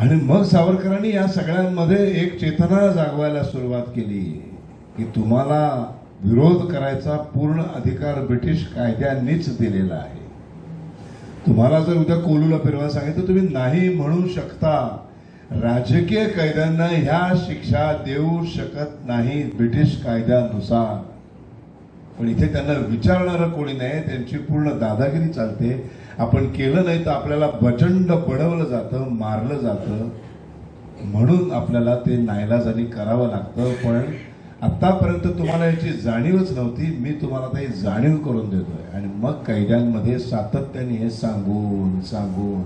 आणि मग सावरकरांनी या सगळ्यांमध्ये एक चेतना जागवायला सुरुवात केली की तुम्हाला विरोध करायचा पूर्ण अधिकार ब्रिटिश कायद्यांनीच दिलेला आहे. तुम्हाला जर उद्या कोलूला फिरवायला सांगितलं तुम्ही नाही म्हणू शकता राजकीय कैद्यांना ह्या शिक्षा देऊ शकत नाही ब्रिटिश कायद्यानुसार. पण इथे त्यांना विचारणारं कोणी नाही त्यांची पूर्ण दादागिरी चालते. आपण केलं नाही तर आपल्याला प्रचंड बडवलं जातं मारलं जातं. म्हणून आपल्याला ते नाईलाजानी करावं लागतं. पण आतापर्यंत तुम्हाला याची जाणीवच नव्हती. मी तुम्हाला ते जाणीव करून देतोय. आणि मग कैद्यांमध्ये सातत्याने हे सांगून सांगून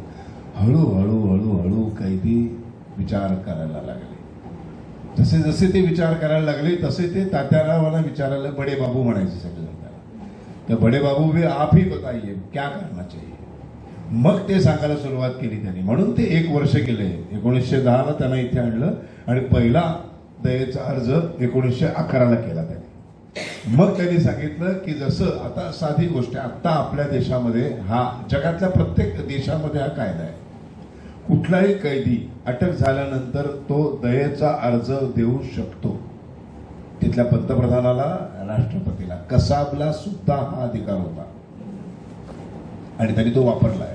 हळूहळू हळूहळू कैदी विचार करायला लागले. जसे जसे ते विचार करायला लागले तसे ते तात्यारावांना विचारायला बडे बाबू म्हणायचे सगळे तर बडे बाबू भी आप ही बताइए क्या करना चाहिए? मग ते सांगायला सुरुवात केली त्यांनी. म्हणून ते एक वर्ष केले एकोणीसशे दहाला त्यांना इथे आणलं आणि पहिला दयेचा अर्ज एकोणीसशे अकराला केला त्यांनी. मग त्यांनी सांगितलं की जसं आता साधी गोष्ट आहे आत्ता आपल्या देशामध्ये हा जगातल्या प्रत्येक देशामध्ये हा कायदा आहे. कुठलाही कैदी अटक झाल्यानंतर तो दयेचा अर्ज देऊ शकतो. तिथल्या पंतप्रधानाला राष्ट्रपतीला कसाबला सुद्धा हा अधिकार होता. आणि त्यांनी तो वापरला आहे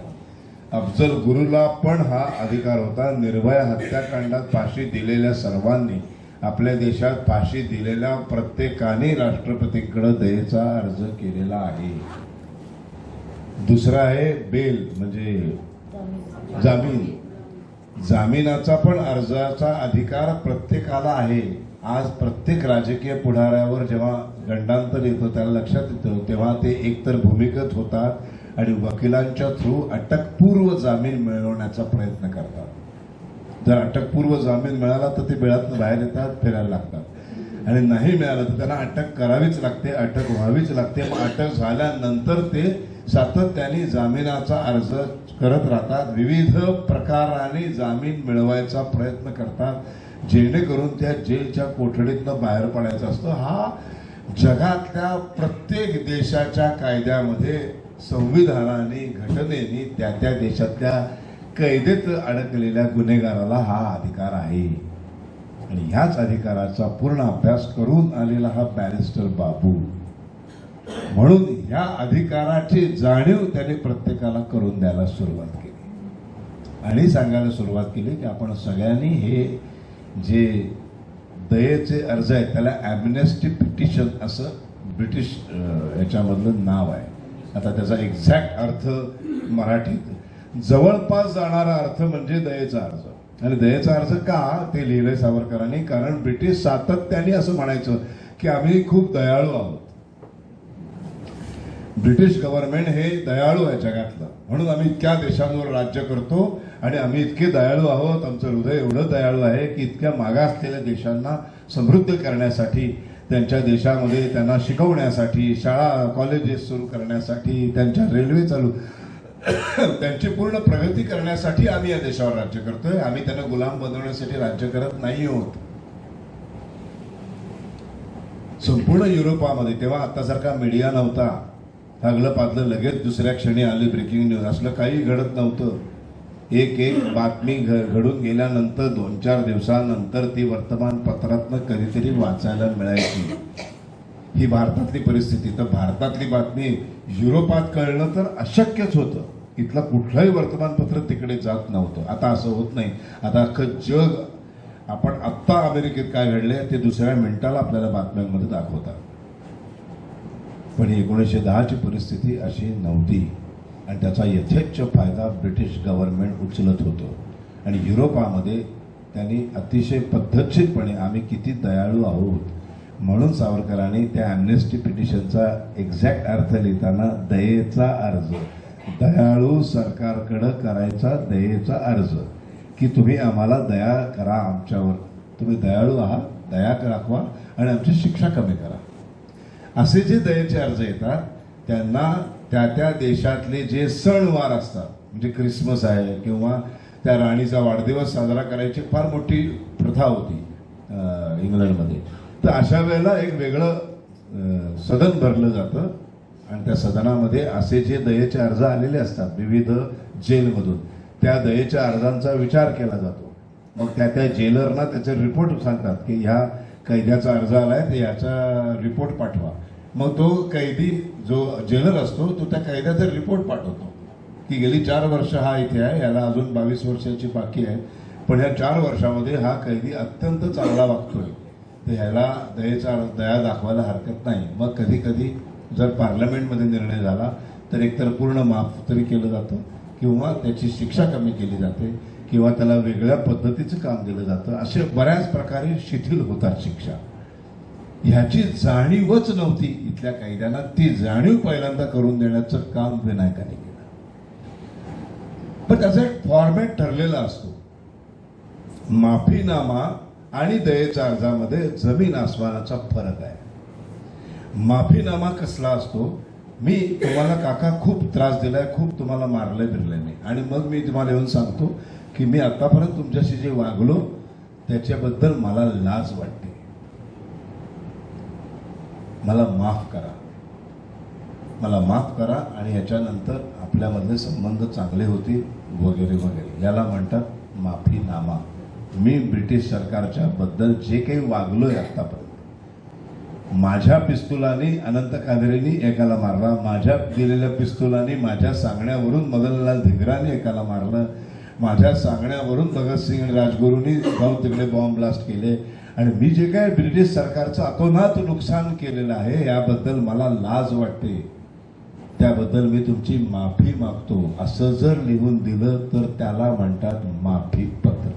अफजल गुरुला पण हा अधिकार होता. निर्भया हत्याकांडात फाशी दिलेल्या सर्वांनी आपल्या देशात फाशी दिलेल्या प्रत्येकाने राष्ट्रपतीकडे दयेचा अर्ज केलेला आहे. दुसरा आहे बेल म्हणजे जामीन. जामिनाचा पण अर्जाचा अधिकार प्रत्येकाला आहे. आज प्रत्येक राजकीय पुढाऱ्यावर जेव्हा गंडांतर येतं त्याला लक्षात येतं तेव्हा ते एकतर भूमिगत होतात आणि वकिलांच्या थ्रू अटकपूर्व जामीन मिळवण्याचा प्रयत्न करतात. जर अटकपूर्व जामीन मिळाला तर ते बिळातून बाहेर येतात फिरायला लागतात. आणि नाही मिळालं तर त्यांना अटक करावीच लागते अटक व्हावीच लागते. मग अटक झाल्यानंतर ते सातत्याने जामिनाचा अर्ज करत राहतात. विविध प्रकाराने जामीन मिळवायचा प्रयत्न करतात. जेणेकरून त्या जेलच्या कोठडीतनं बाहेर पडायचा असतो. हा जगातल्या प्रत्येक देशाच्या कायद्यामध्ये संविधानाने घटनेने त्या त्या देशातल्या कैदेत अडकलेल्या गुन्हेगाराला हा अधिकार आहे. आणि ह्याच अधिकाराचा पूर्ण अभ्यास करून आलेला हा बॅरिस्टर बाबू. म्हणून ह्या अधिकाराची जाणीव त्याने प्रत्येकाला करून द्यायला सुरुवात केली. आणि सांगायला सुरुवात केली की आपण सगळ्यांनी हे जे दयेचे अर्ज आहेत त्याला ॲम्नेस्टी पिटिशन असं ब्रिटिश याच्यामधलं नाव आहे. आता त्याचा एक्झॅक्ट अर्थ मराठीत जवळपास जाणारा अर्थ म्हणजे दयेचा अर्ज आणि दयेचा अर्ज का? ते लिहिलंय सावरकरांनी कारण ब्रिटिश सातत्याने असं म्हणायचं की आम्ही खूप दयाळू आहोत. ब्रिटिश गव्हर्नमेंट हे दयाळू आहे जगातलं. म्हणून आम्ही इतक्या देशांवर राज्य करतो आणि आम्ही इतके दयाळू आहोत. आमचं हृदय एवढं दयाळू आहे की इतक्या मागासलेल्या देशांना समृद्ध करण्यासाठी त्यांच्या देशामध्ये त्यांना शिकवण्यासाठी शाळा कॉलेजेस सुरू करण्यासाठी त्यांच्या रेल्वे चालू त्यांची पूर्ण प्रगती करण्यासाठी आम्ही या देशावर राज्य करतोय. आम्ही त्यांना गुलाम बनवण्यासाठी राज्य करत नाही आहोत. संपूर्ण युरोपामध्ये तेव्हा आतासारखा मीडिया नव्हता. लागलं पादलं लगेच दुसऱ्या क्षणी आली ब्रेकिंग न्यूज असलं काही घडत नव्हतं. एक एक बातमी घडून गेल्यानंतर दोन चार दिवसानंतर ती वर्तमानपत्रातनं कधीतरी वाचायला मिळायची. ही भारतातली परिस्थिती. तर भारतातली बातमी युरोपात कळणं तर अशक्यच होतं. इथलं कुठलंही वर्तमानपत्र तिकडे जात नव्हतं. आता असं होत नाही. आता अख्खं जग आपण आत्ता अमेरिकेत काय घडले ते दुसऱ्या मिनिटाला आपल्याला बातम्यांमध्ये दाखवतात. पण एकोणीसशे दहाची परिस्थिती अशी नव्हती. आणि त्याचा यथेच्छ फायदा ब्रिटिश गव्हर्नमेंट उचलत होतं. आणि युरोपामध्ये त्यांनी अतिशय पद्धतशीरपणे आम्ही किती दयाळू आहोत म्हणून सावरकरांनी त्या अॅम्नेस्टी पिटिशनचा एक्झॅक्ट अर्थ लिहिताना दयेचा अर्ज दयाळू सरकारकडं करायचा दयेचा अर्ज की तुम्ही आम्हाला दया करा आमच्यावर. तुम्ही दयाळू आहात दया दाखवा आणि आमची शिक्षा कमी करा. असे जे दयेचे अर्ज येतात त्यांना त्या त्या देशातले जे सणवार असतात म्हणजे क्रिसमस आहे किंवा त्या राणीचा वाढदिवस साजरा करायची फार मोठी प्रथा होती इंग्लंडमध्ये. तर अशा वेळेला एक वेगळं सदन भरलं जातं आणि त्या सदनामध्ये असे जे दयेचे अर्ज आलेले असतात विविध जेलमधून त्या दयेच्या अर्जांचा विचार केला जातो. मग त्या त्या जेलरना त्याचे रिपोर्ट सांगतात की ह्या कैद्याचा अर्ज आलाय तर याचा रिपोर्ट पाठवा. मग तो कैदी जो जेलर असतो तो त्या कैद्याचा रिपोर्ट पाठवतो. की गेली चार वर्ष हा इथे आहे याला अजून बावीस वर्षाची बाकी आहे. पण ह्या चार वर्षामध्ये हा कैदी अत्यंत चांगला वागतोय. तर ह्याला दयेचा दया दाखवायला हरकत नाही. मग कधी कधी जर पार्लमेंटमध्ये निर्णय झाला तर एकतर पूर्ण माफ तरी केलं जातं किंवा त्याची शिक्षा कमी केली जाते किंवा त्याला वेगळ्या पद्धतीचं काम दिलं जातं. असे बऱ्याच प्रकारे शिथिल होतात शिक्षा. ह्याची जाणीवच नव्हती. इथल्या कैद्यांना ती जाणीव पहिल्यांदा करून देण्याचं काम विनायकाने केलं. पण त्याचा एक फॉर्मॅट ठरलेला असतो. माफीनामा आणि दयेच्या अर्जामध्ये जमीन आसमानाचा फरक आहे. माफीनामा कसला असतो? मी तुम्हाला काका खूप त्रास दिलाय खूप तुम्हाला मारले फिरले मी. आणि मग मी तुम्हाला येऊन सांगतो की मी आतापर्यंत तुमच्याशी जे वागलो त्याच्याबद्दल मला लाज वाटते. मला माफ करा. मला माफ करा आणि याच्यानंतर आपल्यामधले संबंध चांगले होतील वगैरे वगैरे. याला म्हणतात माफीनामा. मी ब्रिटिश सरकारच्या बद्दल जे काही वागलोय आतापर्यंत माझ्या पिस्तुलाने अनंत कांदरेनी एकाला मारला माझ्या दिलेल्या पिस्तुलाने माझ्या सांगण्यावरून मदनलाल धिंगराने एकाला मारलं माझ्या सांगण्यावरून भगतसिंग राजगुरूंनी जाऊन तिकडे बॉम्ब ब्लास्ट केले आणि मी जे काय ब्रिटिश सरकारचं अतोनात नुकसान केलेलं आहे याबद्दल मला लाज वाटते. त्याबद्दल मी तुमची माफी मागतो. असं जर लिहून दिलं तर त्याला म्हणतात माफी पत्र.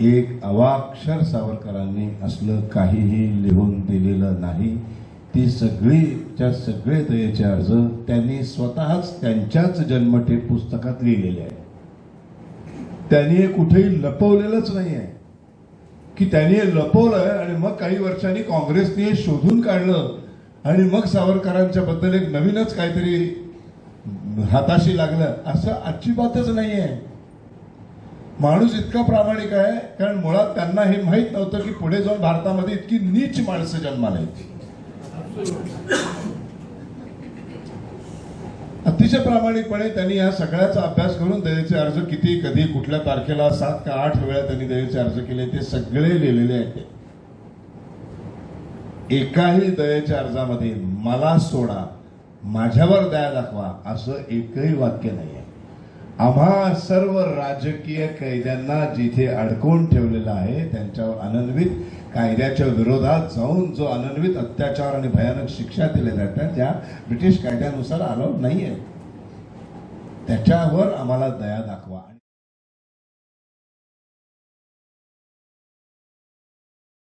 एक अवाक्षर सावरकरांनी असलं काहीही लिहून दिलेलं नाही. ती सगळीच्या सगळे दयेचे अर्ज त्यांनी स्वतःच त्यांच्याच जन्मठेप पुस्तकात लिहिलेले आहे त्यांनी हे कुठेही लपवलेलंच नाही आहे की त्यांनी हे लपवलंय आणि मग काही वर्षांनी काँग्रेसने हे शोधून काढलं आणि मग सावरकरांच्या बद्दल एक नवीनच काहीतरी हाताशी लागलं असं अजिबातच नाही आहे माणूस इतका प्रामाणिक आहे कारण मुळात त्यांना हे माहीत नव्हतं की पुढे जाऊन भारतामध्ये इतकी नीच माणसं जन्माला येतील. अतिशय प्रामाणिकपणे त्यांनी या सगळ्याचा अभ्यास करून दयेचे अर्ज किती कधी कुठल्या तारखेला सात का आठ वेळा त्यांनी दयेचे अर्ज केले ते सगळे लिहिलेले आहेत एकाही दयेच्या अर्जामध्ये मला सोडा माझ्यावर दया दाखवा असं एकही वाक्य नाही आहे आम्हा सर्व राजकीय कैद्यांना जिथे अडकवून ठेवलेलं आहे त्यांच्यावर अनन्वित कायद्याच्या विरोधात जाऊन जो अनन्वित अत्याचार आणि भयानक शिक्षा दिल्या जातात त्या ब्रिटिश कायद्यानुसार अलाउड नाही आहे त्याच्यावर आम्हाला दया दाखवा.